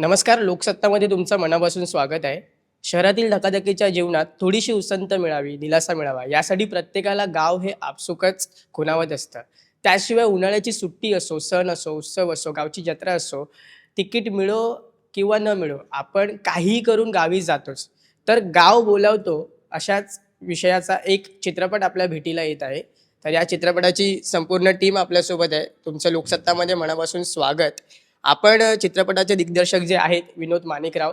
नमस्कार लोकसत्तामध्ये तुमचं मनापासून स्वागत आहे. शहरातील धकाधकीच्या जीवनात थोडीशी उसंत मिळावी दिलासा मिळावा यासाठी प्रत्येकाला गाव हे आपसुकच खुणावत असतं. त्याशिवाय उन्हाळ्याची सुट्टी असो सण असो उत्सव असो गावची जत्रा असो तिकीट मिळो किंवा न मिळो आपण काहीही करून गावी जातोच. तर गाव बोलावतो अशाच विषयाचा एक चित्रपट आपल्या भेटीला येत आहे. तर या चित्रपटाची संपूर्ण टीम आपल्यासोबत आहे. तुमचं लोकसत्तामध्ये मनापासून स्वागत. आपण चित्रपटाचे दिग्दर्शक जे आहेत विनोद माणिकराव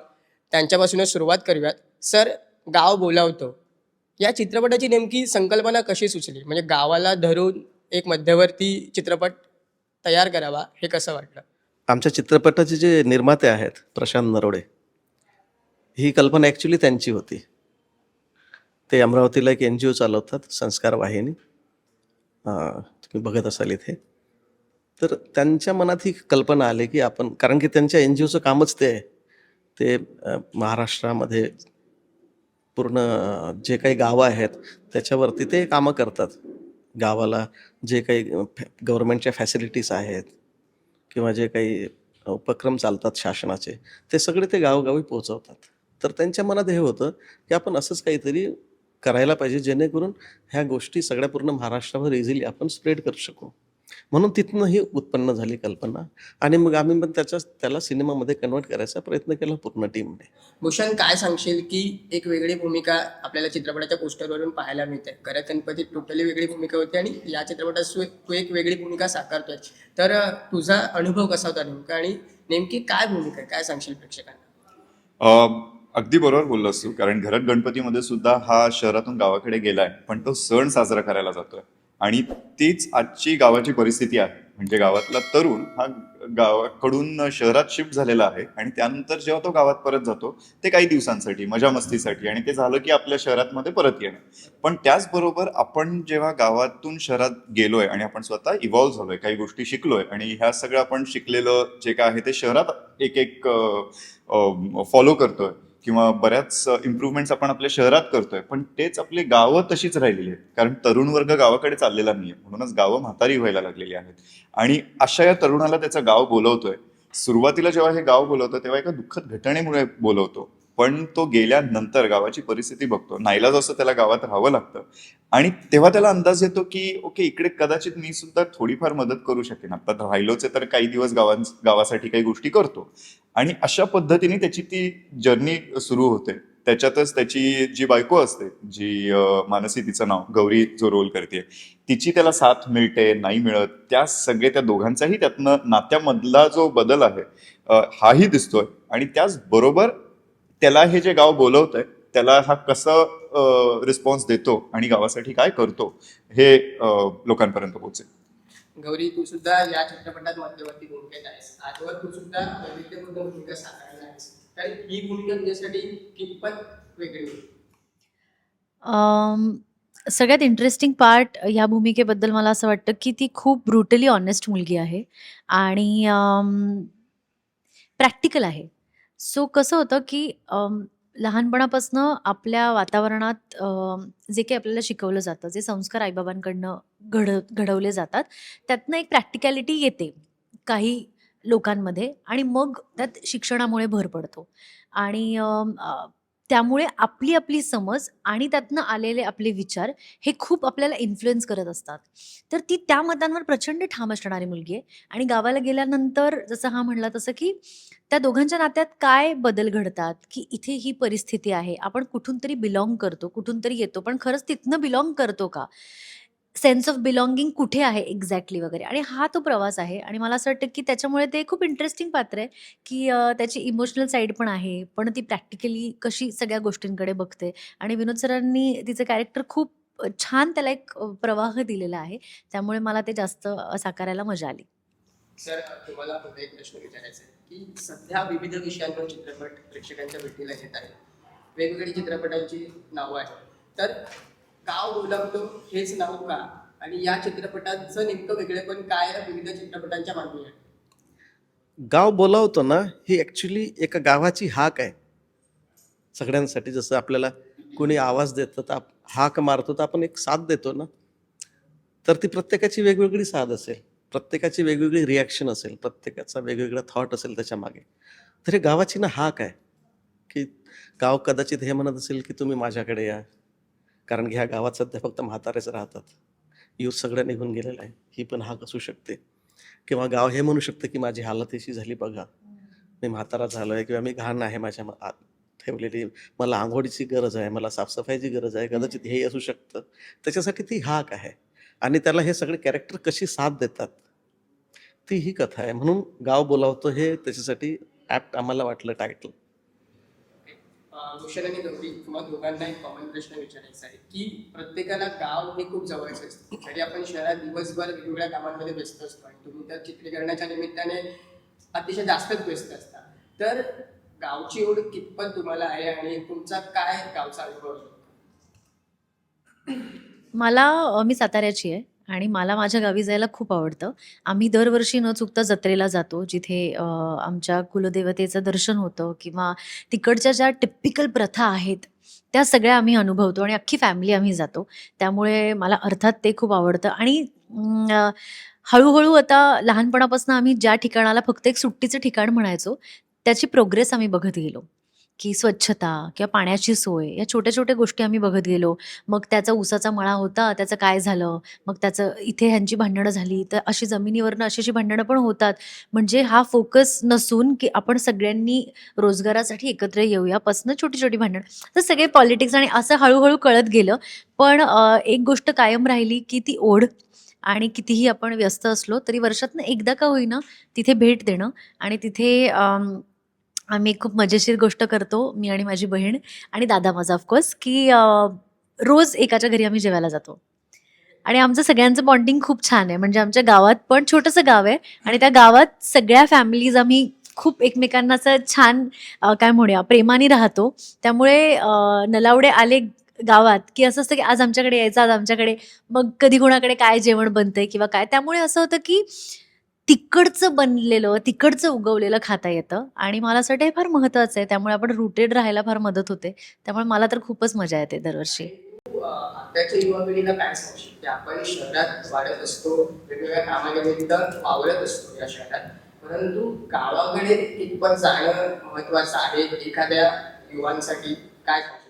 त्यांच्यापासूनच सुरुवात करूयात. सर गाव बोलावतो. या चित्रपटाची नेमकी संकल्पना कशी सुचली? म्हणजे गावाला धरून एक मध्यवर्ती चित्रपट तयार करावा हे कसं वाटलं? आमच्या चित्रपटाचे जे निर्माते आहेत प्रशांत नरोडे ही कल्पना ॲक्च्युली त्यांची होती. ते अमरावतीला एक एन जी ओ चालवतात संस्कार वाहिनी. तुम्ही बघत असाल इथे. तर त्यांच्या मनात ही कल्पना आली की आपण कारण की त्यांच्या एन जी ओचं कामच ते आहे. ते महाराष्ट्रामध्ये पूर्ण जे काही गावं आहेत त्याच्यावरती ते कामं करतात. गावाला जे काही गव्हर्नमेंटच्या फॅसिलिटीज आहेत किंवा जे काही उपक्रम चालतात शासनाचे ते सगळे ते गावोगावी पोहोचवतात. तर त्यांच्या मनात हे होतं की आपण असंच काहीतरी करायला पाहिजे जेणेकरून ह्या गोष्टी सगळ्या पूर्ण महाराष्ट्रावर इझिली आपण स्प्रेड करू शकू. म्हणून तिथनं ही उत्पन्न झाली कल्पना. आणि मग आम्ही पण त्याच्या त्याला सिनेमामध्ये कन्वर्ट करायचा प्रयत्न केला पूर्ण टीमने भूषण काय सांगशील की एक वेगळी भूमिका आपल्याला चित्रपटाच्या पोस्टरवरून पाहायला मिळते? घरात गणपतीत टोटली वेगळी भूमिका होती आणि या चित्रपटात तू एक वेगळी भूमिका साकारतोय. तर तुझा अनुभव कसा होता नेमका आणि नेमकी काय भूमिका काय सांगशील प्रेक्षकांना? अगदी बरोबर बोललास तू कारण घरात गणपतीमध्ये सुद्धा हा शहरातून गावाकडे गेलाय पण तो सण साजरा करायला जातोय. आणि तीच आजची गावाची परिस्थिती आहे. म्हणजे गावातला तरुण हा गावाकडून शहरात शिफ्ट झालेला आहे आणि त्यानंतर जेव्हा तो गावात परत जातो ते काही दिवसांसाठी मजा मस्तीसाठी आणि ते झालं की आपल्या शहरात परत येणं. पण त्याचबरोबर आपण जेव्हा गावातून शहरात गेलोय आणि आपण स्वतः इव्हॉल्व्ह झालोय काही गोष्टी शिकलोय आणि ह्या सगळं आपण शिकलेलं जे काय आहे ते शहरात एक एक फॉलो करतोय किंवा बऱ्याच इम्प्रुव्हमेंट्स आपण आपल्या शहरात करतोय पण तेच आपली गावं तशीच राहिलेली आहेत. कारण तरुण वर्ग गावाकडे चाललेला नाहीये. म्हणूनच गावं म्हातारी व्हायला लागलेली आहेत. आणि अशा या तरुणाला त्याचं गाव बोलवतोय. सुरुवातीला जेव्हा हे गाव बोलवतं तेव्हा एका दुःखद घटनेमुळे बोलवतो. पण तो गेल्यानंतर गावाची परिस्थिती बघतो. नाईलाज असं त्याला गावात राहावं लागतं. आणि तेव्हा त्याला अंदाज येतो की ओके इकडे कदाचित मी सुद्धा थोडीफार मदत करू शकेन. आता राहिलोचे तर काही दिवस गावां गावासाठी काही गोष्टी करतो. आणि अशा पद्धतीने त्याची ती जर्नी सुरू होते. त्याच्यातच त्याची जी बायको असते जी मानसी तिचं नाव गौरी जो रोल करते तिची त्याला साथ मिळते नाही मिळत त्या सगळे त्या दोघांचाही त्यातनं नात्यामधला जो बदल आहे हाही दिसतोय. आणि त्याचबरोबर त्याला हे जे गाव बोलवतंय त्याला हा कसं रिस्पॉन्स देतो आणि गावासाठी काय करतो हे लोकांपर्यंत पोहोचेल. गौरी तू सुद्धा या चित्रपटात मध्यवर्ती भूमिकेत आहेस. आजवर तू सुद्धा वैविध्यपूर्ण भूमिका साकारणार आहेस. तर ही भूमिका तुझ्यासाठी कितपत वेगळी होती? सगळ्यात इंटरेस्टिंग पार्ट ह्या भूमिकेबद्दल मला असं वाटतं की ती खूप ब्रुटली ऑनेस्ट मुलगी आहे. आणि प्रॅक्टिकल आहे. सो कसं होतं की लहानपणापासून लहानपणापासनं आपल्या वातावरणात जे काही आपल्याला शिकवलं जातं जे संस्कार आईबाबांकडनं घड घडवले जातात त्यातनं एक प्रॅक्टिकॅलिटी येते काही लोकांमध्ये आणि मग त्यात शिक्षणामुळे भर पडतो. आणि अ, त्यामुळे आपली आपली समज आणि त्यातनं आलेले आपले विचार हे खूप आपल्याला इन्फ्लुएन्स करत असतात. तर ती त्या मतांवर प्रचंड ठाम असणारी मुलगी आहे. आणि गावाला गेल्यानंतर जसं हा म्हणला तसं की त्या दोघांच्या नात्यात काय बदल घडतात? की इथे ही परिस्थिती आहे. आपण कुठून तरी बिलॉंग करतो कुठून तरी येतो पण खरंच तिथनं बिलॉंग करतो का? सेन्स ऑफ बिलॉंगिंग कुठे आहे एक्झॅक्टली वगैरे. आणि हा तो प्रवास आहे. आणि मला असं वाटतं की त्याच्यामुळे ते खूप इंटरेस्टिंग पात्र आहे की अ, त्याची इमोशनल साईड पण आहे पण ती प्रॅक्टिकली कशी सगळ्या गोष्टींकडे बघते. आणि विनोद सरांनी तिचं कॅरेक्टर खूप अ, छान त्याला एक अ, प्रवाह दिलेला आहे. त्यामुळे मला ते जास्त अ, साकारायला मजा आली. सर तुम्हाला पुन्हा एक प्रश्न विचारायचा आहे की सध्या विविध विषयांवर चित्रपट प्रेक्षकांच्या भेटीला येत आहेत. वेगवेगळी चित्रपटांची नावं आहेत. तर गाव बोलावतो हेच नाव का? आणि या चित्रपटाचं नेमकं वेगळेपण काय विविध चित्रपटांच्या मागे आहे गाव बोलावतो ना ही ॲक्च्युली एका गावाची हाक आहे. सगळ्यांसाठी जसं आपल्याला कोणी आवाज देतं तर आप- हाक मारतो तर आपण एक साथ देतो ना. तर ती प्रत्येकाची वेगवेगळी साथ असेल प्रत्येकाची वेगवेगळी रिॲक्शन असेल प्रत्येकाचा वेगवेगळा थॉट असेल त्याच्यामागे. तर हे गावाची ना हाक आहे की गाव कदाचित हे म्हणत असेल की तुम्ही माझ्याकडे या. कारण की ह्या गावात सध्या फक्त म्हातारेच राहतात. यूथ सगळं निघून गेलेलं आहे. ही पण हाक असू शकते. किंवा गाव हे म्हणू शकतं की माझी हालत अशी झाली बघा. मी म्हातारा झालो आहे किंवा मी घाण आहे माझ्या म- आत ठेवलेली. मला आंघोळीची गरज आहे. मला साफसफाईची गरज आहे. कदाचित हे असू शकतं. त्याच्यासाठी ती हाक आहे. आणि त्याला हे सगळे कॅरेक्टर कशी साथ देतात? ती ही कथा आहे. म्हणून गाव बोलावतो हे त्याच्यासाठी ॲप्ट आम्हाला वाटलं टायटल भूषण आणि गौरी तुम्हाला दोघांना एक कॉमन प्रश्न विचारायचा आहे की प्रत्येकाला गाव हे खूप जवळचं असतं. जरी आपण शहरात दिवसभर वेगवेगळ्या कामांमध्ये व्यस्त असतो आणि तुम्ही त्या चित्रीकरणाच्या निमित्ताने अतिशय जास्तच व्यस्त असता तर गावची ओढ कितपत तुम्हाला आहे आणि तुमचा काय गावचा अनुभव मला मी साताऱ्याची आहे. आणि मला माझ्या गावी जायला खूप आवडतं. आम्ही दरवर्षी न चुकता जत्रेला जातो जिथे अ, आमच्या कुलदेवतेचं दर्शन होतं किंवा तिकडच्या ज्या टिपिकल प्रथा आहेत त्या सगळ्या आम्ही अनुभवतो आणि अख्खी फॅमिली आम्ही जातो. त्यामुळे मला अर्थात ते खूप आवडतं. आणि अं, अ, हळूहळू आता लहानपणापासून आम्ही ज्या ठिकाणाला फक्त एक सुट्टीचं ठिकाण म्हणायचो त्याची प्रोग्रेस आम्ही बघत गेलो. की स्वच्छता किंवा पाण्याची सोय या छोट्या छोट्या गोष्टी आम्ही बघत गेलो. मग त्याचा ऊसाचा मळा होता त्याचं काय झालं? मग त्याचं इथे ह्यांची भांडणं झाली तर अशी जमिनीवरनं अशी अशी भांडणं पण होतात. म्हणजे हा फोकस नसून की आपण सगळ्यांनी रोजगारासाठी एकत्र येऊया पासनं छोटी छोटी भांडणं. तर सगळे पॉलिटिक्स आणि असं हळूहळू कळत गेलं. पण अ, एक गोष्ट कायम राहिली की ती ओढ आणि कितीही आपण व्यस्त असलो तरी वर्षातनं एकदा का होईना तिथे भेट देणं आणि तिथे अम, आम्ही एक खूप मजेशीर गोष्ट करतो मी आणि माझी बहीण आणि दादा माझा ऑफकोर्स की रोज एकाच्या घरी आम्ही जेवायला जातो. आणि आमचं सगळ्यांचं बॉन्डिंग खूप छान आहे. म्हणजे आमच्या गावात पण छोटंसं गाव आहे आणि त्या गावात सगळ्या फॅमिलीज आम्ही खूप एकमेकांना असं छान काय म्हणूया प्रेमाने राहतो. त्यामुळे नलावडे आले गावात की असं असतं की आज आमच्याकडे यायचं आज आमच्याकडे मग कधी कोणाकडे काय जेवण बनतंय किंवा काय. त्यामुळे असं होतं की तिकडचं बनलेलं तिकडचं उगवलेलं खाता येतं. आणि मला असं वाटतं हे फार महत्त्वाचं आहे. त्यामुळे आपण रुटेड राहायला फार मदत होते. त्यामुळे मला तर खूपच मजा येते दरवर्षी. तू, आताच्या युवा पिढीला काय सांगशील की आपण शहरात वाढत असतो वेगवेगळ्या कामानिमित्त वावरत असतो या शहरात. परंतु गावाकडे कितपत जाणं महत्वाचं आहे? एखाद्या युवांसाठी काय सांगशील?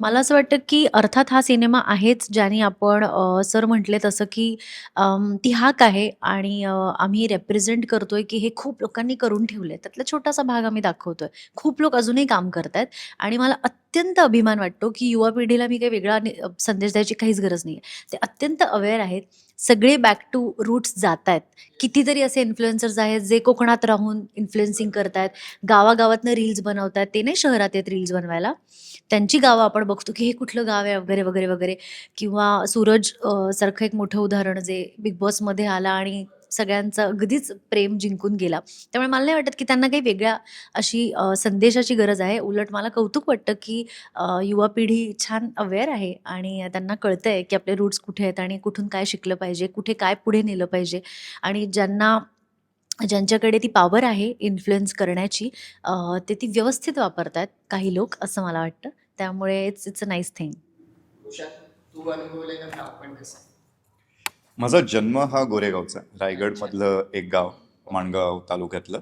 मला असं वाटतं की अर्थात हा सिनेमा आहेच ज्याने आपण अ, सर म्हटले तसं की अम, ती हाक आहे आणि अ, आम्ही रेप्रेझेंट करतोय की हे खूप लोकांनी करून ठेवलंय. त्यातला छोटासा भाग आम्ही दाखवतोय. खूप लोक अजूनही काम करतायत आणि मला अत्यंत अभिमान वाटतो की युवा पिढीला मी काही वेगळा नि- संदेश द्यायची काहीच गरज नाही ते अत्यंत अवेअर आहेत सगळे बॅक टू रूट्स जात आहेत कितीतरी असे इन्फ्लुएन्सर्स आहेत जे कोकणात राहून इन्फ्लुएन्सिंग करतायत गावागावातनं रील्स बनवतायत. ते नाही शहरात येत रील्स बनवायला. त्यांची गावं आपण बघतो की हे कुठलं गाव आहे वगैरे वगैरे वगैरे. किंवा सूरज अ, सारखं एक मोठं उदाहरण जे बिग बॉसमध्ये आला आणि सगळ्यांचं अगदीच प्रेम जिंकून गेला. त्यामुळे मला नाही वाटत की त्यांना काही वेगळ्या अशी संदेशाची गरज आहे. उलट मला कौतुक वाटतं की युवा पिढी छान अवेअर आहे आणि त्यांना कळतंय की आपले रूट्स कुठे आहेत आणि कुठून काय शिकलं पाहिजे कुठे काय पुढे नेलं पाहिजे. आणि ज्यांना ज्यांच्याकडे ती पॉवर आहे इन्फ्लुएन्स करण्याची ते ती व्यवस्थित वापरतात काही लोक असं मला वाटतं. त्यामुळे it's it's a nice thing Bhushan तू अनुभवलेलं गाव पण कसं आहे? माझा जन्म हा गोरेगावचा. रायगडमधलं एक गाव माणगाव तालुक्यातलं.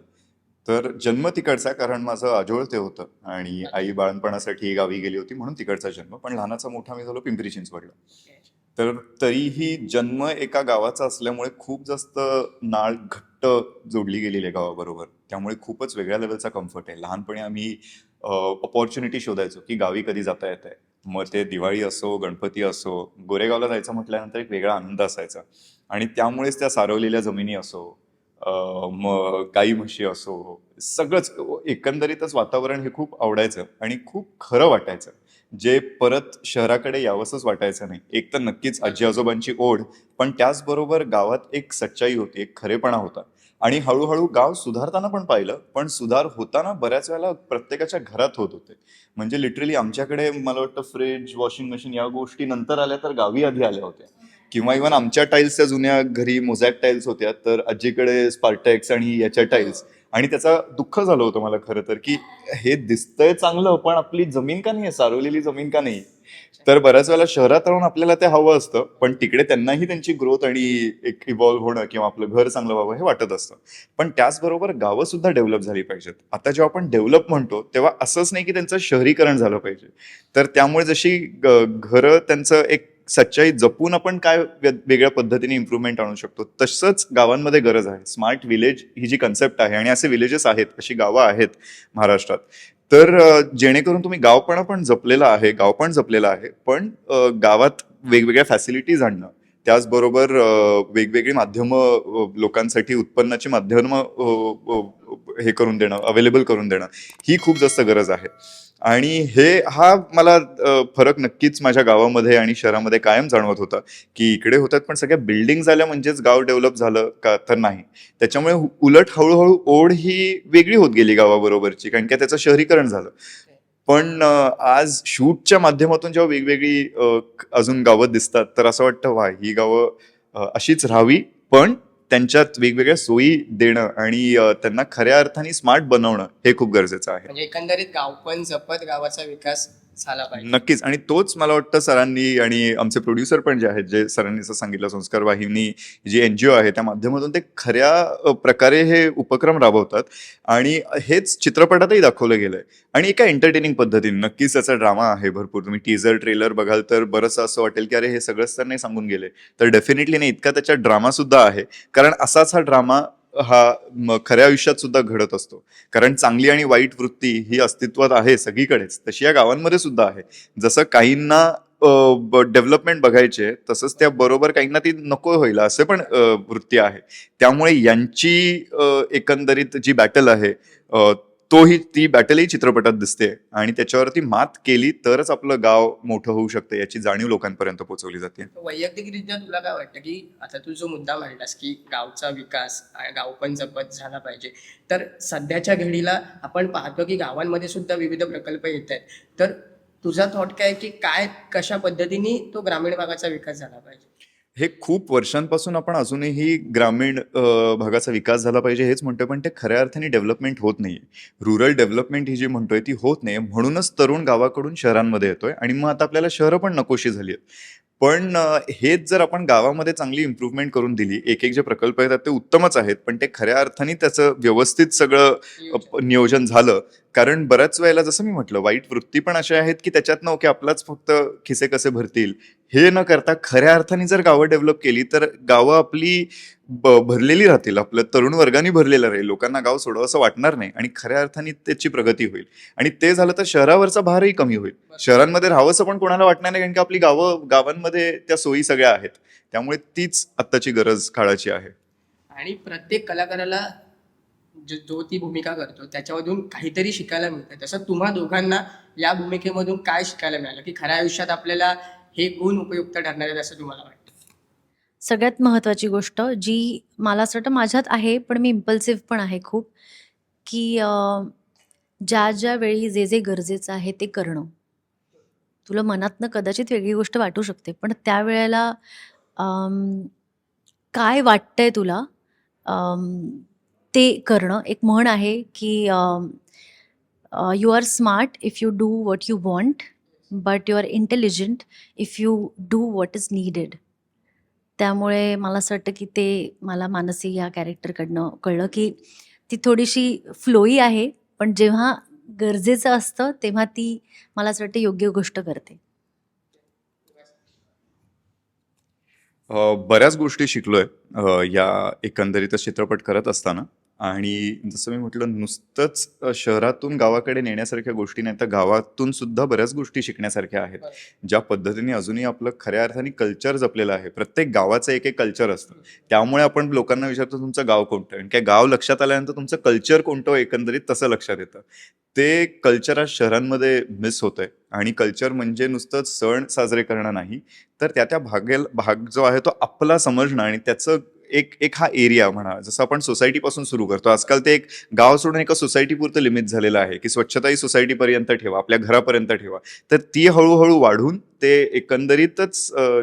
तर जन्म तिकडचा कारण माझं आजोळ ते होतं आणि आई बाळणपणासाठी गावी गेली होती म्हणून तिकडचा जन्म. पण लहानाचा मोठा मी झालो पिंपरी चिंचवडला. तर तरीही जन्म एका गावाचा असल्यामुळे खूप जास्त नाळ घट्ट जोडली गेलेली आहे गावाबरोबर. त्यामुळे खूपच वेगळ्या लेवलचा कम्फर्ट आहे. लहानपणी आम्ही अपॉर्च्युनिटी शोधायचो की गावी कधी जाता येत आहे मग ते दिवाळी असो गणपती असो गोरेगावला जायचं म्हटल्यानंतर एक वेगळा आनंद असायचा. आणि त्यामुळेच त्या सारवलेल्या जमिनी असो मग गाई म्हशी असो सगळंच एकंदरीतच वातावरण हे खूप आवडायचं आणि खूप खरं वाटायचं. जे परत शहराकडे यावंसंच वाटायचं नाही. एक तर नक्कीच आजी आजोबांची ओढ पण त्याचबरोबर गावात एक सच्चाई होती एक खरेपणा होता. आणि हळूहळू गाव सुधारताना पण पाहिलं पण सुधार होताना बऱ्याच वेळेला प्रत्येकाच्या घरात होत होते. म्हणजे लिटरली आमच्याकडे मला वाटतं फ्रीज वॉशिंग मशीन या गोष्टी नंतर आल्या तर गावी आधी आल्या होत्या. किंवा इव्हन आमच्या टाईल्सच्या जुन्या घरी मोझॅक टाईल्स होत्या तर आजीकडे स्पार्टेक्स आणि याच्या टाईल्स आणि त्याचा दुःख झालं होतं मला खरं तर की हे दिसतंय चांगलं पण आपली जमीन का नाही आहे? सारवलेली जमीन का नाही? तर बऱ्याच वेळेला शहरात राहून आपल्याला ते हवं असतं पण तिकडे त्यांनाही त्यांची ग्रोथ आणि एक इव्हॉल्व्ह होणं किंवा आपलं घर चांगलं व्हावं हे वाटत असतं. पण त्याचबरोबर गावं सुद्धा डेव्हलप झाली पाहिजेत. आता जेव्हा आपण डेव्हलप म्हणतो तेव्हा असंच नाही की त्यांचं शहरीकरण झालं पाहिजे. तर त्यामुळे जशी घरं त्यांचं एक सच्चाई जपून आपण काय वेगळ्या पद्धतीने इम्प्रूव्हमेंट आणू शकतो तसंच गावांमध्ये गरज आहे. स्मार्ट विलेज ही जी कन्सेप्ट आहे आणि असे विलेजेस आहेत अशी गावं आहेत महाराष्ट्रात. तर जेणेकरून तुम्ही गावपणा पण जपलेला आहे गावपण जपलेला जपलेलं आहे पण गावात वेगवेगळ्या फॅसिलिटीज आणणं त्याचबरोबर वेगवेगळी माध्यमं लोकांसाठी उत्पन्नाची माध्यमं हे करून देणं अवेलेबल करून देणं ही खूप जास्त गरज आहे. आणि हे हा मला फरक नक्कीच माझ्या गावामध्ये आणि शहरामध्ये कायम जाणवत होता की इकडे होतात पण सगळ्या बिल्डिंग झाल्या म्हणजेच गाव डेव्हलप झालं का तर नाही. त्याच्यामुळे उलट हळूहळू ओढ ही वेगळी होत गेली गावाबरोबरची कारण की त्याचं शहरीकरण झालं. पण आज शूटच्या माध्यमातून जेव्हा वेगवेगळी अजून गावं दिसतात तर असं वाटतं वा ही गावं अशीच राहावी पण त्यांच्यात वेगवेगळ्या सोयी देणं आणि त्यांना खऱ्या अर्थाने स्मार्ट बनवणं हे खूप गरजेचं आहे. म्हणजे एकंदरीत गाव पण जपत गावाचा विकास झाला पाहिजे. नक्कीच. आणि तोच मला वाटतं सरांनी आणि आमचे प्रोड्युसर पण जे आहेत जे सरांनी असं सांगितलं संस्कार वाहिनी जी एन जी ओ आहे त्या माध्यमातून ते खऱ्या प्रकारे हे उपक्रम राबवतात. आणि हेच चित्रपटातही दाखवलं गेलंय. आणि एका एंटरटेनिंग पद्धतीने नक्कीच त्याचा ड्रामा आहे भरपूर. तुम्ही टीझर ट्रेलर बघाल तर बरंच असं वाटेल की अरे हे सगळंच तर नाही सांगून गेले. तर डेफिनेटली नाही इतका त्याच्यात ड्रामा सुद्धा आहे. कारण असाच हा ड्रामा हा खऱ्या आयुष्यात सुद्धा घडत असतो. कारण चांगली आणि वाईट वृत्ती ही अस्तित्वात आहे सगळीकडेच. तशी या गावांमध्ये सुद्धा आहे. जसं काहींना डेव्हलपमेंट बघायचे तसंच त्या बरोबर काहींना ती नको होईल असे पण वृत्ती आहे. त्यामुळे यांची एकंदरीत जी बॅटल आहे तोही ती बॅटलही चित्रपटात दिसते. आणि त्याच्यावरती मात केली तरच आपलं गाव मोठं होऊ शकतं याची जाणीव लोकांपर्यंत पोहोचवली जाते. वैयक्तिकरित्या तुला काय वाटतं की आता तू जो मुद्दा मांडलास की गावचा विकास गाव पण जपत झाला पाहिजे. तर सध्याच्या घडीला आपण पाहतो की गावांमध्ये सुद्धा विविध प्रकल्प येत आहेत. तर तुझा थॉट काय की काय कशा पद्धतीने तो ग्रामीण भागाचा विकास झाला पाहिजे? हे खूप वर्षांपासून आपण अजूनही ग्रामीण अ, भागाचा विकास झाला पाहिजे हेच म्हणतोय पण ते खऱ्या अर्थाने डेव्हलपमेंट होत नाहीये. रुरल डेव्हलपमेंट ही जी म्हणतोय ती होत नाही म्हणूनच तरुण गावाकडून शहरांमध्ये येतोय आणि मग आता आपल्याला शहरं पण नकोशी झाली आहेत. पण अ, हेच जर आपण गावामध्ये चांगली इम्प्रूव्हमेंट करून दिली एक एक जे प्रकल्प येतात ते उत्तमच आहेत पण ते खऱ्या अर्थाने त्याचं व्यवस्थित सगळं अ, नियोजन झालं. कारण बऱ्याच वेळेला जसं मी म्हटलं वाईट वृत्ती पण अशा आहेत की त्याच्यातनं ओके आपलाच फक्त खिसे कसे भरतील? हे न करता खऱ्या अर्थाने जर गावं डेव्हलप केली तर गावं आपली भरलेली राहतील. आपलं तरुण वर्गाने भरलेलं राहील. लोकांना गाव सोडावं असं वाटणार नाही. आणि खऱ्या अर्थाने त्याची प्रगती होईल. आणि ते झालं तर शहरावरचा भारही कमी होईल. शहरांमध्ये राहावंसं पण कोणाला वाटणार नाही कारण की आपली गावं गावांमध्ये त्या सोयी सगळ्या आहेत. त्यामुळे तीच आत्ताची गरज काळाची आहे. आणि प्रत्येक कलाकाराला जो जो ती भूमिका करतो त्याच्यामधून काहीतरी शिकायला मिळतं. तसं तुम्हा दोघांना या भूमिकेमधून काय शिकायला मिळालं? की खऱ्या आयुष्यात आपल्याला हे गुण उपयुक्त ठरणार आहेत असं तुम्हाला वाटतं. सगळ्यात महत्त्वाची गोष्ट जी मला असं वाटतं माझ्यात आहे पण मी इम्पल्सिव्ह पण आहे खूप की अं, ज्या ज्या वेळी जे जे गरजेचं आहे ते करणं. तुला मनातनं कदाचित वेगळी गोष्ट वाटू शकते पण त्यावेळेला अम, काय वाटतंय तुला अम, ते करणं एक म्हण आहे की you are smart if you do what you want but you are intelligent if you do what is needed त्यामुळे मला असं वाटतं की ते मला मानसी या कॅरेक्टरकडनं कळलं की ती थोडीशी फ्लोई आहे पण जेव्हा गरजेचं असतं तेव्हा ती मला असं वाटतं योग्य गोष्ट करते. बऱ्याच गोष्टी शिकलोय या एकंदरीतच चित्रपट करत असताना. आणि जसं मी म्हटलं नुसतंच शहरातून गावाकडे नेण्यासारख्या गोष्टी नाही तर गावातून सुद्धा बऱ्याच गोष्टी शिकण्यासारख्या आहेत. ज्या पद्धतीने अजूनही आपलं खऱ्या अर्थाने कल्चर जपलेलं आहे. प्रत्येक गावाचं एक एक कल्चर असतं. त्यामुळे आपण लोकांना विचारतो तुमचं गाव कोणतं आणि काय गाव लक्षात आल्यानंतर तुमचं कल्चर कोणतं एकंदरीत तसं लक्षात येतं. ते कल्चर आज शहरांमध्ये मिस होतंय. आणि कल्चर म्हणजे नुसतंच सण साजरे करणं नाही. तर त्या त्या भागेल भाग जो आहे तो आपला समजणं आणि त्याचं एक एक हा एरिया म्हणा जसं आपण सोसायटीपासून सुरू करतो. आजकाल ते एक गाव सोडून एका सोसायटीपुरतं लिमिट झालेलं आहे की स्वच्छता ही सोसायटीपर्यंत ठेवा आपल्या घरापर्यंत ठेवा. तर ती हळूहळू वाढून ते एकंदरीतच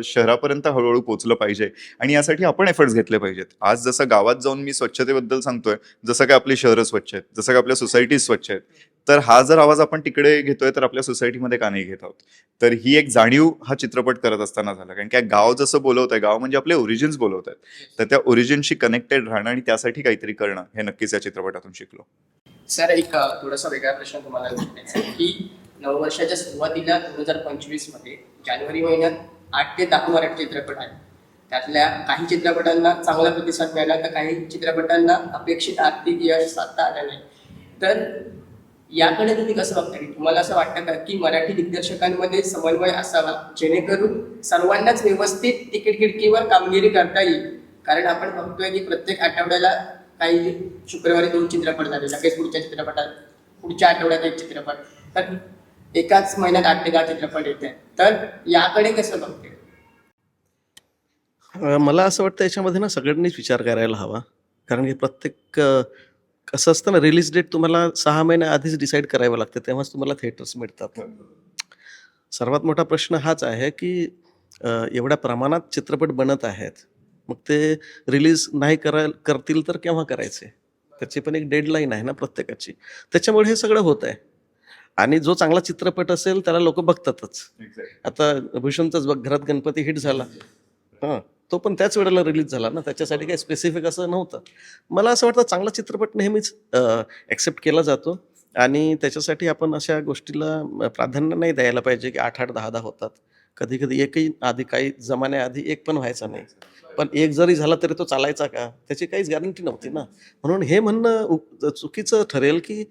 शहरापर्यंत हळूहळू पोचलं पाहिजे आणि यासाठी आपण एफर्ट्स घेतले पाहिजेत. आज जसं गावात जाऊन मी स्वच्छतेबद्दल सांगतोय जसं काय आपली शहरं स्वच्छ आहेत जसं काय आपल्या सोसायटी स्वच्छ आहेत तर हा जर आवाज आपण तिकडे घेतोय तर आपल्या सोसायटीमध्ये का नाही घेत आहोत? तर ही एक जाणीव हा चित्रपट करत असताना झाला. कारण की गाव जसं बोलवत आहे गाव म्हणजे आपले ओरिजिन्स बोलवत आहेत तर त्या ओरिजिनशी कनेक्टेड राहणं आणि त्यासाठी काहीतरी करणं हे नक्कीच या चित्रपटातून शिकलो. सर एक थोडासा वेगळा प्रश्न तुम्हाला की नववर्षाच्या सुरुवातीला दोन हजार पंचवीसमध्ये जानेवारी महिन्यात आठ ते दहा मराठी चित्रपट आहेत त्यातल्या काही चित्रपटांना चांगला प्रतिसाद मिळाला तर काही चित्रपटांना अपेक्षित आर्थिक यश साधता आलं नाही. तर याकडे तुम्ही कसं बघता तुम्हाला असं वाटतं का की मराठी दिग्दर्शकांमध्ये समन्वय असावा जेणेकरून सर्वांनाच व्यवस्थित तिकीट खिडकीवर कामगिरी करता येईल? कारण आपण बघतोय की प्रत्येक आठवड्याला काही शुक्रवारी दोन चित्रपट झाले. लगेच पुढच्या चित्रपटात पुढच्या आठवड्यात एक चित्रपट. तर एकाच महिन्यात आठ ते दहा चित्रपट येत तर याकडे कसं बघते मला असं वाटतं याच्यामध्ये ना सगळ्यांनीच विचार करायला हवा. कारण की प्रत्येक कसं असतं ना रिलीज डेट तुम्हाला सहा महिन्या आधीच डिसाईड करावं लागतं तेव्हाच तुम्हाला थिएटर्स मिळतात. सर्वात मोठा प्रश्न हाच आहे की एवढ्या प्रमाणात चित्रपट बनत आहेत मग ते रिलीज नाही कराय करतील तर केव्हा करायचे? त्याची पण एक डेडलाईन आहे ना प्रत्येकाची. त्याच्यामुळे हे सगळं होत आहे. आणि जो चांगला चित्रपट असेल त्याला लोक बघतातच. आता भूषणचाच बघ घरात गणपती हिट झाला. हां. तो पण त्याच वेळेला रिलीज झाला ना. त्याच्यासाठी काही स्पेसिफिक असं नव्हतं. मला असं वाटतं चांगला चित्रपट नेहमीच ॲक्सेप्ट केला जातो. आणि त्याच्यासाठी आपण अशा गोष्टीला प्राधान्य नाही द्यायला पाहिजे की आठ आठ दहा दहा होतात. कधी कधी एकही आधी काही जमान्याआधी एक पण व्हायचा नाही. पण एक जरी झाला तरी तो चालायचा का? त्याची काहीच गॅरंटी नव्हती ना. म्हणून हे म्हणणं चुकीचं ठरेल की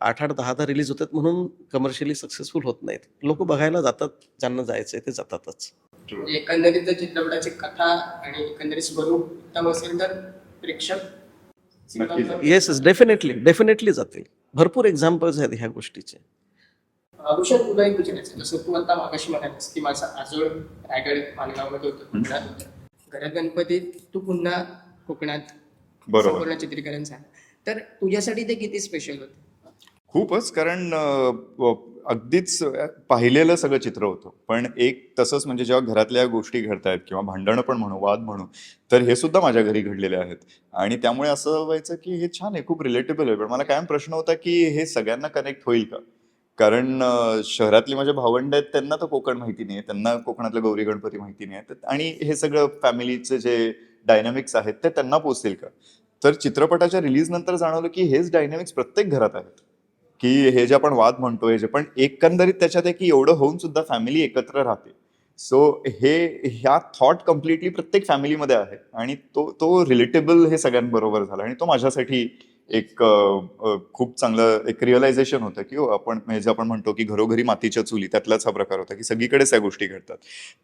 आठ आठ दहा दहा रिलीज होतात म्हणून कमर्शियली सक्सेसफुल होत नाहीत. लोक बघायला जातात. ज्यांना जायचं आहे ते जातातच. म्हणजे एकंदरीत जर चित्रपटाची कथा आणि एकंदरीत स्वरूप उत्तम असेल तर प्रेक्षक. येस डेफिनेटली डेफिनेटली जातील. भरपूर एक्झाम्पल्स आहेत ह्या गोष्टीचे. भूषण तुला एक विचारायचं जसं तू आता मागाशी म्हणालीस की माझा आजोळ रायगड मालगावमध्ये होतं. कोकणात होतं घरात गणपतीत तू पुन्हा कोकणात बरोबर. चित्रीकरण झालं. तर तुझ्यासाठी ते किती स्पेशल होतं? खूपच कारण अगदीच पाहिलेलं सगळं चित्र होतं. पण एक तसंच म्हणजे जेव्हा घरातल्या गोष्टी घडतायत किंवा भांडणं पण म्हणू वाद म्हणू तर हे सुद्धा माझ्या घरी घडलेले आहेत. आणि त्यामुळे असं व्हायचं की हे छान आहे खूप रिलेटेबल आहे. पण मला कायम प्रश्न होता की हे सगळ्यांना कनेक्ट होईल का? कारण शहरातली माझे भावंड आहेत त्यांना तर कोकण माहिती नाही त्यांना कोकणातलं गौरी गणपती माहिती नाही आहे आणि हे सगळं फॅमिलीचे जे डायनामिक्स आहेत ते त्यांना पोचतील का? तर चित्रपटाच्या रिलीज नंतर जाणवलं की हेच डायनॅमिक्स प्रत्येक घरात आहेत. की हे जे आपण वाद म्हणतो हे जे पण एकंदरीत त्याच्यात आहे की एवढं होऊन सुद्धा फॅमिली एकत्र राहते. सो हे ह्या थॉट कम्प्लिटली प्रत्येक फॅमिलीमध्ये आहे आणि तो तो रिलेटेबल हे सगळ्यांबरोबर झाला आणि तो माझ्यासाठी एक खूप चांगलं एक रिअलायझेशन होतं की आपण म्हणजे जे आपण म्हणतो की घरोघरी मातीच्या चुली त्यातलाच हा प्रकार होता की सगळीकडेच या गोष्टी घडतात.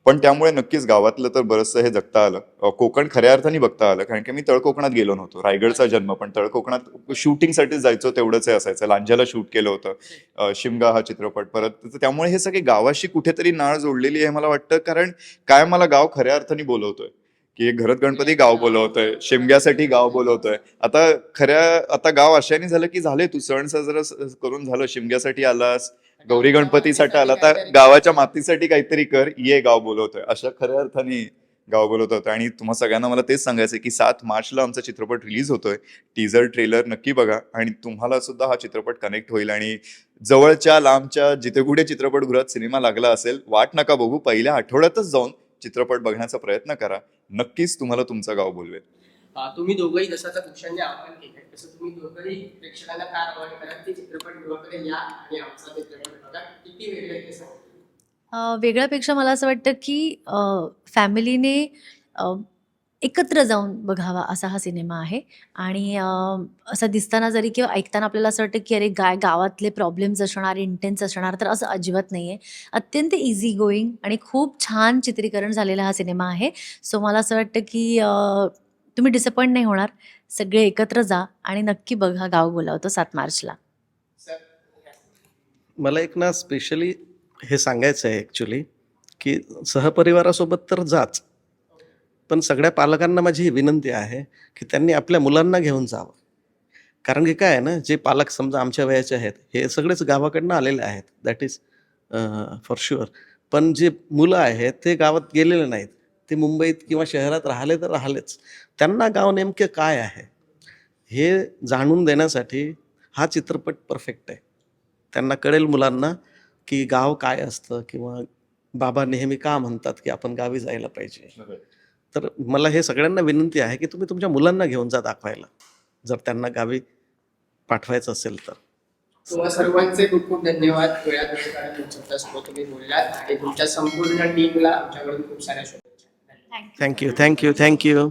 पण त्यामुळे नक्कीच गावातलं तर बरंचसं हे जगता आलं. कोकण खऱ्या अर्थाने बघता आलं कारण की मी तळकोकणात गेलो नव्हतो. रायगडचा जन्म पण तळकोकणात शूटिंगसाठी जायचो तेवढंच हे असायचं. लांजाला शूट केलं होतं. शिमगा हा चित्रपट परत त्यामुळे हे सगळे गावाशी कुठेतरी नाळ जोडलेली आहे मला वाटतं. कारण काय मला गाव खऱ्या अर्थाने बोलवतोय. की घरत गणपती गाव बोलवतोय शिमग्यासाठी गाव बोलवतोय. आता खऱ्या आता गाव अशाने झालं की झाले तू सण साजरा करून झालं शिमग्यासाठी आलास गौरी गणपतीसाठी आला आता गावाच्या मातीसाठी काहीतरी कर ये गाव बोलवतोय. अशा खऱ्या अर्थाने गाव बोलवत होतं आणि तुम्हा सगळ्यांना मला तेच सांगायचं की सात मार्चला आमचा चित्रपट रिलीज होतोय. टीजर ट्रेलर नक्की बघा. आणि तुम्हाला सुद्धा हा चित्रपट कनेक्ट होईल. आणि जवळच्या लांबच्या जिथे कुठे चित्रपटगृहात सिनेमा लागला असेल वाट नका बघू. पहिल्या आठवड्यातच जाऊन चित्रपट बघण्याचा प्रयत्न करा. नक्कीच तुम्हाला तुमचं गाव बोलवेल तुम्ही दोघंही जसं आता आवाहन केलंय तसं तुम्ही दोघंही प्रेक्षकांना काय आवाहन करा की चित्रपटगृहाकडे या आणि आमचा चित्रपट बघा. किती वेळ आहे ते सांगा. अ, वेगळ्यापेक्षा मला असं वाटतं की फॅमिलीने एकत्र जाऊन बघावा असा हा सिनेमा आहे. आणि असं दिसताना जरी किंवा ऐकताना आपल्याला असं वाटतं की अरे गाय गावातले प्रॉब्लेम्स असणार इंटेन्स असणार तर असं अजिबात नाही आहे अत्यंत इझी गोईंग आणि खूप छान चित्रीकरण झालेला हा सिनेमा आहे. सो मला असं वाटतं की तुम्ही डिसअपॉइंट नाही होणार. सगळे एकत्र जा आणि नक्की बघा गाव बोलावतो सात मार्चला. मला एक ना स्पेशली हे सांगायचं आहे ॲक्च्युली की सहपरिवारासोबत तर जाच. पण सगळ्या पालकांना माझी ही विनंती आहे की त्यांनी आपल्या मुलांना घेऊन जावं. कारण की काय आहे ना जे पालक समजा आमच्या वयाचे आहेत हे सगळेच गावाकडनं आलेले आहेत. दॅट इज फॉर शुअर पण जे मुलं आहेत ते गावात गेलेले नाहीत. ते मुंबईत किंवा शहरात राहिले तर राहिलेच. त्यांना गाव नेमके काय आहे? हे जाणून देण्यासाठी हा चित्रपट परफेक्ट आहे. त्यांना कळेल मुलांना की गाव काय असतं किंवा बाबा नेहमी का म्हणतात की आपण गावी जायला पाहिजे. तर मला हे सगळ्यांना विनंती आहे की तुम्ही तुमच्या मुलांना घेऊन जा दाखवायला. जर त्यांना गावी पाठवायचं असेल तर. तुम्हा सर्वांचे खूप खूप धन्यवाद. तुम्ही बोललात आणि तुमच्या संपूर्ण टीमला आमच्याकडून खूप साऱ्या शुभेच्छा. Thank you thank you thank you